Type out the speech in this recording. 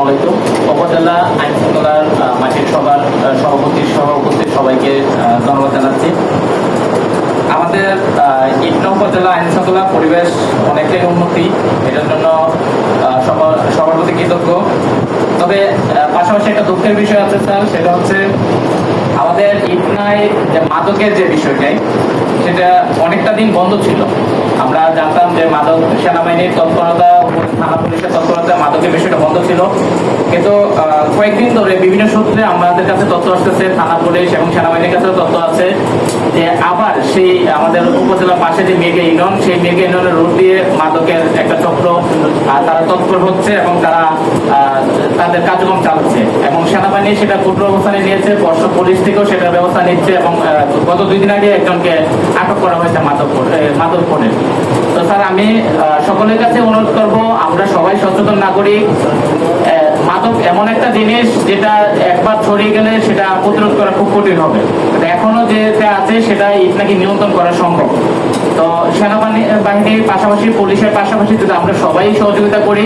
আসসালামু উপজেলা আইন শৃঙ্খলার মাটির সভার সভাপতি সবাইকে ধন্যবাদ জানাচ্ছি। আমাদের ইটনা উপজেলা আইন শৃঙ্খলা পরিবেশ অনেকটাই উন্নতি। এটার জন্য সবার প্রতি কৃতজ্ঞ। তবে পাশাপাশি একটা দুঃখের বিষয় আছে স্যার, সেটা হচ্ছে আমাদের ইটনায় যে মাদকের যে বিষয়টাই, সেটা অনেকটা দিন বন্ধ ছিল। আমরা জানতাম যে মাদক সেনাবাহিনীর তৎপরতা থানা পুলিশের তৎপরতা, মাদকের বন্ধ ছিল। কিন্তু কয়েকদিন ধরে বিভিন্ন সূত্রে আমাদের কাছে তথ্য আসতেছে, থানা পুলিশ এবং সেনাবাহিনীর কাছেও তথ্য আছে যে আবার সেই আমাদের উপজেলার পাশে যে মেঘে ইউনিয়ন, সেই মেঘে ইউনিয়নের রুট দিয়ে মাদকের একটা চক্র তারা তৎপর হচ্ছে এবং তারা তাদের কার্যক্রম চালাচ্ছে। এবং সেনাবাহিনী সেটা কঠোর অবস্থানে নিয়েছে, বর্ষ পুলিশ থেকেও সেটা ব্যবস্থা নিচ্ছে এবং গত দুই দিন আগে একজনকে আটক করা হয়েছে মাদক মাদক তো স্যার, আমি সকলের কাছে অনুরোধ করব, আমরা সবাই সচেতন নাগরিক। মাদক এমন একটা জিনিস যেটা একবার ছড়িয়ে গেলে সেটা প্রতিরোধ করা খুব কঠিন হবে। এখনও যেটা আছে, সেটা নাকি নিয়ন্ত্রণ করা সম্ভব। তো সেনাবাহিনী বাহিনীর পাশাপাশি, পুলিশের পাশাপাশি যদি আমরা সবাই সহযোগিতা করি।